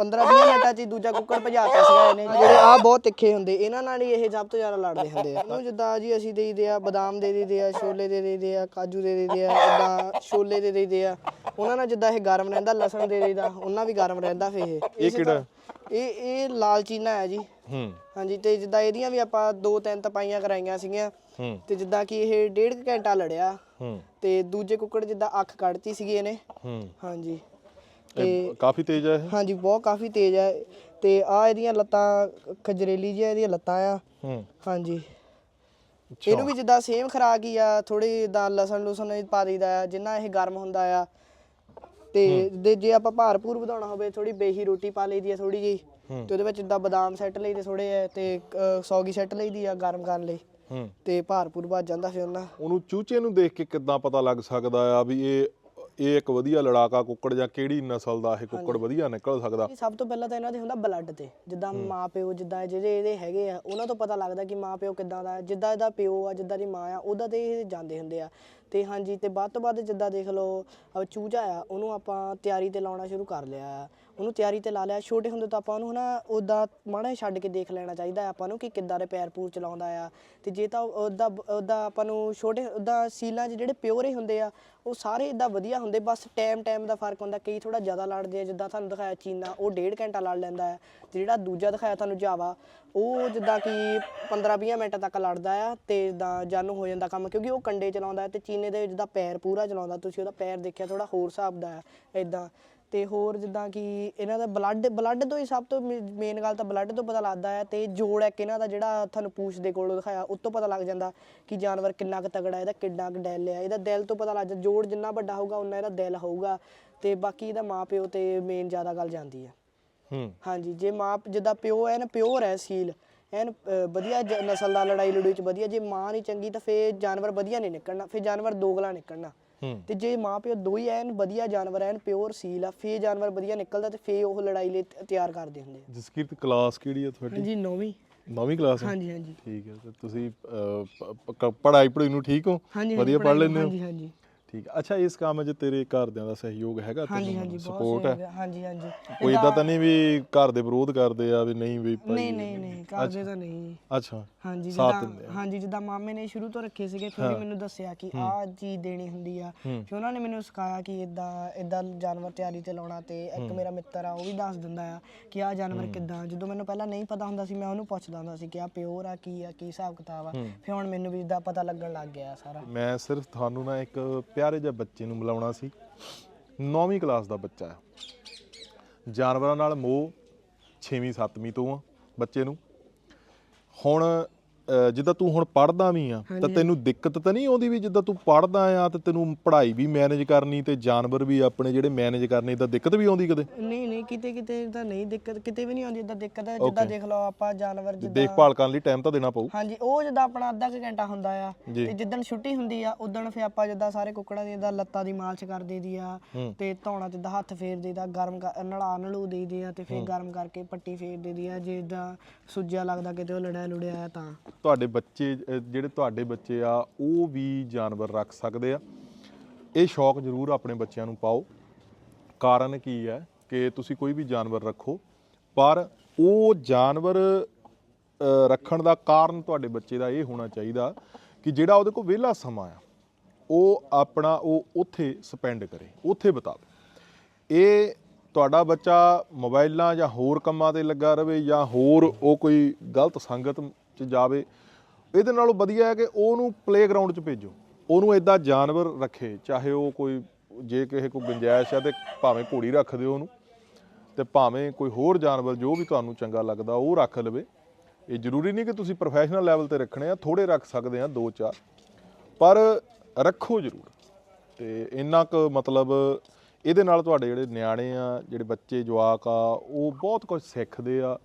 20 ਮਿੰਟਾਂ ਚ ਹੀ ਦੂਜਾ ਕੁੱਕੜ ਭਜਾਤਾ ਸੀਗਾ ਇਹਨੇ ਜਿਹੜੇ ਆ ਬਹੁਤ ਤਿੱਖੇ ਹੁੰਦੇ ਇਹਨਾਂ ਨਾਲ ਹੀ ਇਹ ਸਭ ਤੋਂ ਜ਼ਿਆਦਾ ਲੜਦੇ ਹੁੰਦੇ ਆ। ਇਹਨੂੰ ਜਿੱਦਾਂ ਜੀ ਅਸੀਂ ਦੇਈਦੇ ਆ ਬਦਾਮ ਦੇ ਦੇਈਦੇ ਆ ਛੋਲੇ ਦੇ ਦੇਈਦੇ ਆ ਕਾਜੂ ਦੇ ਦੇਈਦੇ ਆ ਇਦਾਂ ਛੋਲੇ ਦੇ ਦੇਈਦੇ ਆ। ਉਹਨਾਂ ਨਾਲ ਜਿੱਦਾਂ ਇਹ ਗਰਮ ਰਹਿੰਦਾ ਲਸਣ ਦੇ ਦੇਈਦਾ ਉਹਨਾਂ ਵੀ ਗਰਮ ਰਹਿੰਦਾ ਫੇ ਇਹ। ਇਹ ਕਿਹੜਾ? ਇਹ ਇਹ ਲਾਲ ਚੀਨਾ ਹੈ ਜੀ। ਹੂੰ। ਹਾਂਜੀ ਤੇ ਜਿੱਦਾਂ ਇਹਦੀਆਂ ਵੀ ਆਪਾਂ ਦੋ ਤਿੰਨ ਤਪਾਈਆਂ ਕਰਾਈਆਂ ਸੀਗੀਆਂ ਹੂੰ। ਤੇ ਜਿੱਦਾਂ ਕਿ ਇਹ ਡੇਢ ਕੁ ਘੰਟਾ ਲੜਿਆ ਹੂੰ। ਤੇ ਦੂਜੇ ਕੁੱਕੜ ਜਿੱਦਾਂ ਅੱਖ ਕੱਢਤੀ ਸੀਗੀ ਇਹਨੇ। ਹੂੰ। ਹਾਂਜੀ। ਤੇ ਕਾਫੀ ਤੇਜ਼ ਹੈ ਇਹ? ਹਾਂਜੀ ਬਹੁਤ ਕਾਫੀ ਤੇਜ਼ ਹੈ ਤੇ ਆ ਇਹਦੀਆਂ ਲੱਤਾਂ ਖਜਰੇਲੀ ਜਿਹੀਆਂ ਇਹਦੀਆਂ ਲੱਤਾਂ ਆ। ਹੂੰ। ਹਾਂਜੀ। ਅੱਛਾ। ਇਹਨੂੰ ਵੀ ਜਿੱਦਾਂ ਸੇਮ ਖਰਾਕ ਹੀ ਆ ਥੋੜੀ ਦਾ ਲਸਣ ਲੁਸਣ ਵੀ ਪਾ ਦਈਦਾ ਆ ਜਿੰਨਾ ਇਹ ਗਰਮ ਹੁੰਦਾ ਆ। ਤੇ ਦੇ ਜੇ ਆਪਾਂ ਭਾਰਪੂਰ ਵਧਾਉਣਾ ਹੋਵੇ ਥੋੜੀ ਬੇਹੀ ਰੋਟੀ ਪਾ ਲਈਦੀ ਆ ਥੋੜੀ ਜੀ ਹੂੰ। ਤੇ ਉਹਦੇ ਵਿੱਚ ਜਿੱਦਾਂ ਬਦਾਮ ਸੈੱਟ ਲਈਦੇ ਥੋੜੇ ਤੇ ਅ, ਸੌਗੀ ਸੈੱਟ ਲਈਦੀ ਆ ਗਰਮ ਕਰਨ ਲਈ। ਹੂੰ। ਤੇ ਭਾਰਪੂਰ ਵੱਜ ਜਾਂਦਾ ਫਿਰ ਉਹਨਾਂ। ਉਹਨੂੰ ਚੂਚੇ ਨੂੰ ਦੇਖ ਕੇ ਕਿੱਦਾਂ ਪਤਾ ਲੱਗ ਸਕਦਾ ਆ ਵੀ ਇਹ ਇਹ ਇੱਕ ਵਧੀਆ ਲੜਾਕਾ ਕੁੱਕੜ ਜਾਂ ਕਿਹੜੀ ਨਸਲ ਦਾ ਇਹ ਕੁੱਕੜ ਵਧੀਆ ਨਿਕਲ ਸਕਦਾ? ਸਭ ਤੋਂ ਪਹਿਲਾਂ ਤਾਂ ਇਹਨਾਂ ਦੇ ਹੁੰਦਾ ਬਲੱਡ ਤੇ। ਜਿੱਦਾਂ ਮਾਂ ਪਿਓ ਜਿੱਦਾਂ ਜਿਹੜੇ ਇਹਦੇ ਹੈਗੇ ਆ ਉਹਨਾਂ ਤੋਂ ਪਤਾ ਲੱਗਦਾ ਕਿ ਮਾਂ ਪਿਓ ਕਿੱਦਾਂ ਦਾ। ਜਿੱਦਾਂ ਇਹਦਾ ਪਿਓ ਆ ਜਿੱਦਾਂ ਦੀ ਮਾਂ ਆ ਉਹਦਾ ਤੇ ਇਹ ਜਾਂਦੇ ਹੁੰਦੇ ਆ। ਤੇ ਹਾਂਜੀ ਤੇ ਬਾਅਦ ਤੋਂ ਬਾਅਦ ਜਿੱਦਾਂ ਦੇਖ ਲਓ ਚੂਚਾ ਆ ਉਹਨੂੰ ਆਪਾਂ ਤਿਆਰੀ ਤੇ ਲਾਉਣਾ ਸ਼ੁਰੂ ਕਰ ਲਿਆ। ਆ ਉਹਨੂੰ ਤਿਆਰੀ ਤੇ ਲਾ ਲਿਆ। ਛੋਟੇ ਹੁੰਦੇ ਤਾਂ ਆਪਾਂ ਉਹਨੂੰ ਹਨਾ ਉਹਦਾ ਮਾੜਾ ਛੱਡ ਕੇ ਦੇਖ ਲੈਣਾ ਚਾਹੀਦਾ ਹੈ ਆਪਾਂ ਨੂੰ ਕਿ ਕਿੱਦਾਂ ਦੇ ਪੈਰ ਪੂਰ ਚਲਾਉਂਦਾ ਆ। ਤੇ ਜੇ ਤਾਂ ਉਹਦਾ ਉਹਦਾ ਆਪਾਂ ਨੂੰ ਛੋਟੇ ਉਹਦਾ ਸੀਲਾਂ 'ਚ ਜਿਹੜੇ ਪਿਓਰੇ ਹੁੰਦੇ ਆ, ਉਹ ਸਾਰੇ ਇਦਾਂ ਵਧੀਆ ਹੁੰਦੇ, ਬਸ ਟਾਈਮ ਟਾਈਮ ਦਾ ਫ਼ਰਕ ਹੁੰਦਾ। ਕਈ ਥੋੜਾ ਜ਼ਿਆਦਾ ਲੜਦੇ ਆ, ਜਿੱਦਾਂ ਤੁਹਾਨੂੰ ਦਿਖਾਇਆ ਚੀਨਾ, ਉਹ ਡੇਢ ਘੰਟਾ ਲੜ ਲੈਂਦਾ ਹੈ। ਤੇ ਜਿਹੜਾ ਦੂਜਾ ਦਿਖਾਇਆ ਤੁਹਾਨੂੰ ਜਾਵਾ, ਉਹ ਜਿੱਦਾਂ ਕਿ 15-20 ਮਿੰਟ ਤੱਕ ਲੜਦਾ ਆ ਤੇ ਜਿੱਦਾਂ ਜਾਨੂ ਹੋ ਜਾਂਦਾ ਕੰਮ, ਕਿਉਂਕਿ ਉਹ ਕੰਡੇ ਚਲਾਉਂਦਾ ਹੈ ਤੇ ਚੀਨੇ ਦੇ ਜਿੱਦਾਂ ਪੈਰ ਪੂਰਾ ਚਲਾਉਂਦਾ, ਤੁਸੀਂ ਉਹਦਾ ਪੈਰ ਦੇਖਿਆ ਥੋੜਾ ਹੋਰ ਹਿਸਾਬ ਦਾ ਹੈ ਇਦਾਂ ਤੇ ਹੋਰ ਜਿੱਦਾਂ ਕਿ ਇਹਨਾਂ ਦਾ ਬਲੱਡ ਬਲੱਡ ਤੋਂ ਹੀ ਸਭ ਤੋਂ ਮੇਨ ਗੱਲ ਤਾਂ ਬਲੱਡ ਤੋਂ ਪਤਾ ਲੱਗਦਾ ਹੈ ਤੇ ਜੋੜ ਹੈ ਕਿ ਇਹਨਾਂ ਦਾ ਜਿਹੜਾ ਤੁਹਾਨੂੰ ਪੂਛ ਦੇ ਕੋਲੋਂ ਦਿਖਾਇਆ ਉਸ ਤੋਂ ਪਤਾ ਲੱਗ ਜਾਂਦਾ ਕਿ ਜਾਨਵਰ ਕਿੰਨਾ ਕੁ ਤਗੜਾ ਹੈ, ਇਹਦਾ ਕਿੰਨਾ ਕੁ ਦਿਲ ਹੈ ਇਹਦਾ ਦਿਲ ਤੋਂ ਪਤਾ ਲੱਗ ਜਾਂਦਾ ਜੋੜ ਜਿੰਨਾ ਵੱਡਾ ਹੋਊਗਾ ਉਨਾ ਇਹਦਾ ਦਿਲ ਹੋਊਗਾ ਤੇ ਬਾਕੀ ਇਹਦਾ ਮਾਂ ਪਿਓ ਤੇ ਮੇਨ ਜ਼ਿਆਦਾ ਗੱਲ ਜਾਂਦੀ ਹੈ। ਹੂੰ। ਹਾਂਜੀ ਜੇ ਮਾਂ ਜਿੱਦਾਂ ਪਿਓ ਹੈ ਨਾ ਪਿਓਰ ਹੈ ਸੀਲ ਐਨ ਵਧੀਆ ਨਸਲ ਦਾ ਲੜਾਈ ਲੜੂਈ ਚ ਵਧੀਆ ਜੇ ਮਾਂ ਨਹੀਂ ਚੰਗੀ ਤਾਂ ਫੇਰ ਜਾਨਵਰ ਵਧੀਆ ਨਹੀਂ ਨਿਕਲਣਾ ਫੇਰ ਜਾਨਵਰ ਦੋਗਲਾ ਨਿਕਲਣਾ। ਤੇ ਜੇ ਮਾਂ ਪਿਓ ਦੋ ਹੀ ਐਨ ਵਧੀਆ ਜਾਨਵਰ ਐਨ ਪਿਓਰ ਸੀਲ ਆ ਫੇਰ ਜਾਨਵਰ ਵਧੀਆ ਨਿਕਲਦਾ ਤੇ ਫੇਰ ਉਹ ਲੜਾਈ ਲਈ ਤਿਆਰ ਕਰਦੇ ਹੁੰਦੇ ਆ। ਜਸਕੀਰਤ ਕਲਾਸ ਕਿਹੜੀ ਆ ਤੁਹਾਡੀ? ਹਾਂਜੀ ਨੌਵੀਂ। ਨੌਵੀਂ ਕਲਾਸ ਹੈ ਹਾਂਜੀ ਹਾਂਜੀ। ਠੀਕ ਹੈ ਤੇ ਤੁਸੀਂ ਅਹ, ਪ- ਪ- ਪੜ੍ਹਾਈ ਪੜ੍ਹਾਈ ਨੂੰ ਠੀਕ ਹੋ? ਵਧੀਆ ਪੜ੍ਹਾਈ- ਲੈਂਦੇ ਹੋ? ਹਾਂਜੀ ਹਾਂਜੀ। ਠੀਕ ਹੈ। ਅੱਛਾ ਇਸ ਕੰਮ 'ਚ ਤੇਰੇ ਘਰਦਿਆਂ ਦਾ ਸਹਿਯੋਗ ਹੈਗਾ ਹਾਂਜੀ ਹਾਂਜੀ ਬਹੁਤ ਸਪੋਰਟ ਹੈ? ਹਾਂਜੀ ਹਾਂਜੀ। ਕੋਈ ਇਦਾਂ ਤਾਂ ਨਹੀਂ ਵੀ ਘਰ ਦੇ ਵਿਰੋਧ ਕਰਦੇ ਆ ਵੀ ਨਹੀਂ ਵੀ ਨਹੀਂ ਨਹੀਂ ਨਹੀਂ ਕਰਦੇ ਤਾਂ ਨਹੀਂ। ਜੀ ਅੱਛਾ। ਹਾਂਜੀ ਸਾਥ ਜਿੱਦਾਂ ਦਿੰਦੇ ਆ। ਹਾਂਜੀ ਜਿੱਦਾਂ ਮਾਮੇ ਨੇ ਸ਼ੁਰੂ ਤੋਂ ਰੱਖੇ ਸੀਗੇ ਫਿਰ ਹੀ। ਮੈਨੂੰ ਦੱਸਿਆ ਕਿ ਆਹ ਚੀਜ਼ ਦੇਣੀ ਹੁੰਦੀ ਆ। ਫਿਰ ਉਹਨਾਂ ਨੇ ਮੈਨੂੰ ਸਿਖਾਇਆ ਕਿ ਇਦਾਂ ਇਦਾਂ ਜਾਨਵਰ ਤਿਆਰੀ ਤੇ ਲਾਉਣਾ ਤੇ ਇੱਕ ਮੇਰਾ ਮਿੱਤਰ ਆ ਉਹ ਵੀ ਦੱਸ ਦਿੰਦਾ ਆ ਕਿ ਆਹ ਜਾਨਵਰ ਕਿੱਦਾਂ। ਜਦੋਂ ਮੈਨੂੰ ਪਹਿਲਾਂ ਨਹੀਂ ਪਤਾ ਹੁੰਦਾ ਸੀ ਮੈਂ ਉਹਨੂੰ ਪੁੱਛਦਾ ਹੁੰਦਾ ਸੀ ਕਿ ਆਹ ਪਿਓਰ ਆ ਕੀ ਆ ਕੀ ਹਿਸਾਬ ਕਿਤਾਬ ਆ। ਫਿਰ ਹੁਣ ਮੈਨੂੰ ਵੀ ਇਦਾਂ ਪਤਾ ਲੱਗਣ ਲੱਗ ਗਿਆ ਸਾਰਾ। ਮੈਂ ਸਿਰਫ ਤੁਹਾਨੂੰ ਨਾ ਇੱਕ ਪਿਆਰੇ ਜਿਹੇ ਬੱਚੇ ਨੂੰ ਮਿਲਾਉਣਾ ਸੀ। 9ਵੀਂ ਕਲਾਸ ਦਾ ਬੱਚਾ ਹੈ ਜਾਨਵਰਾਂ ਨਾਲ ਮੋਹ 6ਵੀਂ 7ਵੀਂ ਤੋਂ ਆ ਬੱਚੇ ਨੂੰ। ਹੁਣ ਜਿੱਦਾਂ ਤੂੰ ਹੁਣ ਪੜ੍ਹਦਾ ਵੀ ਆ ਤਾਂ ਤੈਨੂੰ ਦਿੱਕਤ ਤਾਂ ਨਹੀਂ ਆਉਂਦੀ ਵੀ ਜਿੱਦਾਂ ਤੂੰ ਪੜ੍ਹਦਾ ਆ ਤੇ ਤੈਨੂੰ ਪੜ੍ਹਾਈ ਵੀ ਮੈਨੇਜ ਕਰਨੀ ਤੇ ਜਾਨਵਰ ਵੀ ਆਪਣੇ ਜਿਹੜੇ ਮੈਨੇਜ ਕਰਨੇ ਤਾਂ ਦਿੱਕਤ ਵੀ ਆਉਂਦੀ ਕਦੇ? ਨਹੀਂ ਨਹੀਂ ਕਿਤੇ ਕਿਤੇ ਤਾਂ ਨਹੀਂ ਦਿੱਕਤ ਕਿਤੇ ਵੀ ਨਹੀਂ ਆਉਂਦੀ ਇਦਾਂ ਦਿੱਕਤ। ਜਿੱਦਾਂ ਦੇਖ ਲਓ ਆਪਾਂ ਜਾਨਵਰ ਜਿੱਦਾਂ ਦੇਖਭਾਲ ਕਰਨ ਲਈ ਟਾਈਮ ਤਾਂ ਦੇਣਾ ਪਊ। ਹਾਂਜੀ ਉਹ ਜਿੱਦਾਂ ਆਪਣਾ ਅੱਧਾ ਕੁ ਘੰਟਾ ਹੁੰਦਾ ਆ। ਤੇ ਜਿੱਦਣ ਛੁੱਟੀ ਹੁੰਦੀ ਆ ਉਦਣ ਫੇ ਆਪਾਂ ਜਿੱਦਾਂ ਸਾਰੇ ਕੁੱਕੜਾਂ ਦੀ ਜਿੱਦਾਂ ਲੱਤਾਂ ਦੀ ਮਾਲਸ਼ ਕਰ ਦੇਈਦੀ ਆ। ਤੇ ਧੌਣਾ ਜਿੱਦਾਂ ਹੱਥ ਫੇਰ ਦੇਈਦਾ ਗਰਮ ਨਲਾ ਨਲੂ ਦੇਈਦੇ ਆ ਤੇ ਫੇਰ ਗਰਮ ਕਰਕੇ ਪੱਟੀ ਫੇਰ ਦੇਈਦੀ ਆ ਜੇ ਇਦਾਂ ਸੁੱਜਿਆ ਲੱਗਦਾ ਕਿਤੇ ਉਹ ਲੜਿਆ ਲੁੜਿਆ ਆ ਤਾਂ। ਤੁਹਾਡੇ ਬੱਚੇ ਜਿਹੜੇ ਤੁਹਾਡੇ ਬੱਚੇ ਆ, ਉਹ ਵੀ ਜਾਨਵਰ ਰੱਖ ਸਕਦੇ ਆ। ਇਹ ਸ਼ੌਕ ਜ਼ਰੂਰ ਆਪਣੇ ਬੱਚਿਆਂ ਨੂੰ ਪਾਓ। ਕਾਰਨ ਕੀ ਹੈ ਕਿ ਤੁਸੀਂ ਕੋਈ ਵੀ ਜਾਨਵਰ ਰੱਖੋ, ਪਰ ਉਹ ਜਾਨਵਰ ਰੱਖਣ ਦਾ ਕਾਰਨ ਤੁਹਾਡੇ ਬੱਚੇ ਦਾ ਇਹ ਹੋਣਾ ਚਾਹੀਦਾ ਕਿ ਜਿਹੜਾ ਉਹਦੇ ਕੋਲ ਵਿਹਲਾ ਸਮਾਂ ਆ, ਉਹ ਆਪਣਾ, ਉਹ ਉੱਥੇ ਸਪੈਂਡ ਕਰੇ, ਉੱਥੇ ਬਿਤਾਵੇ। ਇਹ ਤੁਹਾਡਾ ਬੱਚਾ ਮੋਬਾਈਲਾਂ ਜਾਂ ਹੋਰ ਕੰਮਾਂ ਤੇ ਲੱਗਾ ਰਵੇ ਜਾਂ ਹੋਰ ਉਹ ਕੋਈ ਗਲਤ ਸੰਗਤ 'ਚ ਜਾਵੇ। ਇਹਦੇ ਨਾਲੋਂ ਵਧੀਆ ਹੈ ਕਿ ਉਹਨੂੰ ਪਲੇਗਰਾਉਂਡ 'ਚ ਭੇਜੋ। ਉਹਨੂੰ ਇਦਾਂ ਜਾਨਵਰ ਰੱਖੇ, ਚਾਹੇ ਉਹ ਕੋਈ, ਜੇ ਕਿਸੇ ਕੋਈ ਗੁੰਜਾਇਸ਼ ਹੈ ਤੇ ਭਾਵੇਂ ਘੋੜੀ ਰੱਖ ਦਿਓ ਉਹਨੂੰ, ਤੇ ਭਾਵੇਂ ਕੋਈ ਹੋਰ ਜਾਨਵਰ ਜੋ ਵੀ ਤੁਹਾਨੂੰ ਚੰਗਾ ਲੱਗਦਾ ਉਹ ਰੱਖ ਲਵੇ। ਇਹ ਜ਼ਰੂਰੀ ਨਹੀਂ ਕਿ ਤੁਸੀਂ ਪ੍ਰੋਫੈਸ਼ਨਲ ਲੈਵਲ ਤੇ ਰੱਖਣੇ ਆ ਥੋੜੇ ਰੱਖ ਸਕਦੇ ਆ, ਦੋ ਚਾਰ। ਪਰ ਰੱਖੋ ਜ਼ਰੂਰ। ਤੇ ਇੰਨਾ ਕੁ ਮਤਲਬ ਇਹਦੇ ਨਾਲ ਤੁਹਾਡੇ ਜਿਹੜੇ ਨਿਆਣੇ ਆ, ਜਿਹੜੇ ਬੱਚੇ, ਜਵਾਕ ਆ, ਉਹ ਬਹੁਤ ਕੁਝ ਸਿੱਖਦੇ ਆ।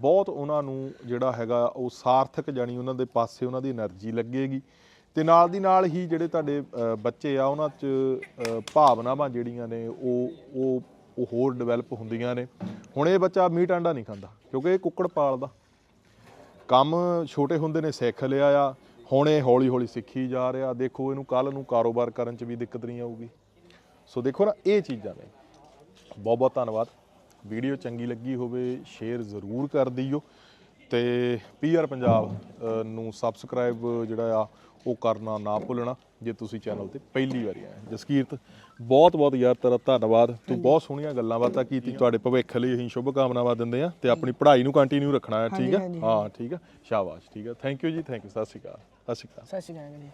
ਬਹੁਤ ਉਹਨਾਂ ਨੂੰ ਜਿਹੜਾ ਹੈਗਾ ਉਹ ਸਾਰਥਕ ਜਾਨੀ ਉਹਨਾਂ ਦੇ ਪਾਸੇ ਉਹਨਾਂ ਦੀ એનર્ਜੀ ਲੱਗੇਗੀ। ਤੇ ਨਾਲ ਦੀ ਨਾਲ ਹੀ ਜਿਹੜੇ ਤੁਹਾਡੇ ਬੱਚੇ ਆ, ਉਹਨਾਂ 'ਚ ਭਾਵਨਾਵਾਂ ਜਿਹੜੀਆਂ ਨੇ ਉਹ ਉਹ ਹੋਰ ਡਿਵੈਲਪ ਹੁੰਦੀਆਂ ਨੇ। ਹੁਣ ਇਹ ਬੱਚਾ ਮੀਟ ਆਂਡਾ ਨਹੀਂ ਖਾਂਦਾ, ਕਿਉਂਕਿ ਇਹ ਕੁੱਕੜ ਪਾਲਦਾ। ਕੰਮ ਛੋਟੇ ਹੁੰਦੇ ਨੇ, ਸਿੱਖ ਲਿਆ ਆ। ਹੁਣ ਇਹ ਹੌਲੀ ਹੌਲੀ ਸਿੱਖੀ ਜਾ ਰਿਹਾ। ਦੇਖੋ ਇਹਨੂੰ ਕੱਲ ਨੂੰ ਕਾਰੋਬਾਰ ਕਰਨ 'ਚ ਵੀ ਦਿੱਕਤ ਨਹੀਂ ਆਊਗੀ। ਸੋ ਦੇਖੋ ਨਾ, ਇਹ ਚੀਜ਼ਾਂ ਨੇ। ਬਹੁਤ ਬਹੁਤ ਧੰਨਵਾਦ। ਵੀਡੀਓ ਚੰਗੀ ਲੱਗੀ ਹੋਵੇ ਸ਼ੇਅਰ ਜ਼ਰੂਰ ਕਰ ਦਿਓ ਤੇ ਪੀਆਰ ਪੰਜਾਬ ਨੂੰ ਸਬਸਕ੍ਰਾਈਬ ਜਿਹੜਾ ਆ ਉਹ ਕਰਨਾ ਨਾ ਭੁੱਲਣਾ ਜੇ ਤੁਸੀਂ ਚੈਨਲ ਤੇ ਪਹਿਲੀ ਵਾਰੀ ਆਏ। ਜਸਕੀਰਤ ਬਹੁਤ ਬਹੁਤ ਯਾਰ ਤੇਰਾ ਧੰਨਵਾਦ। ਤੂੰ ਬਹੁਤ ਸੋਹਣੀਆਂ ਗੱਲਾਂ ਬਾਤਾਂ ਕੀਤੀ ਤੁਹਾਡੇ ਭਵਿੱਖ ਲਈ ਅਸੀਂ ਸ਼ੁਭ ਕਾਮਨਾਵਾਂ ਦਿੰਦੇ ਆ ਤੇ ਆਪਣੀ ਪੜ੍ਹਾਈ ਨੂੰ ਕੰਟੀਨਿਊ ਰੱਖਣਾ ਹੈ ਠੀਕ ਹੈ? ਹਾਂ ਠੀਕ ਹੈ? ਸ਼ਾਬਾਸ਼ ਠੀਕ ਹੈ? ਥੈਂਕ ਯੂ ਜੀ ਥੈਂਕ ਯੂ ਸਤਿ ਸ਼੍ਰੀ ਅਕਾਲ। ਸਤਿ ਸ਼੍ਰੀ ਅਕਾਲ। ਸਤਿ ਸ਼੍ਰੀ ਅਕਾਲ ਜੀ।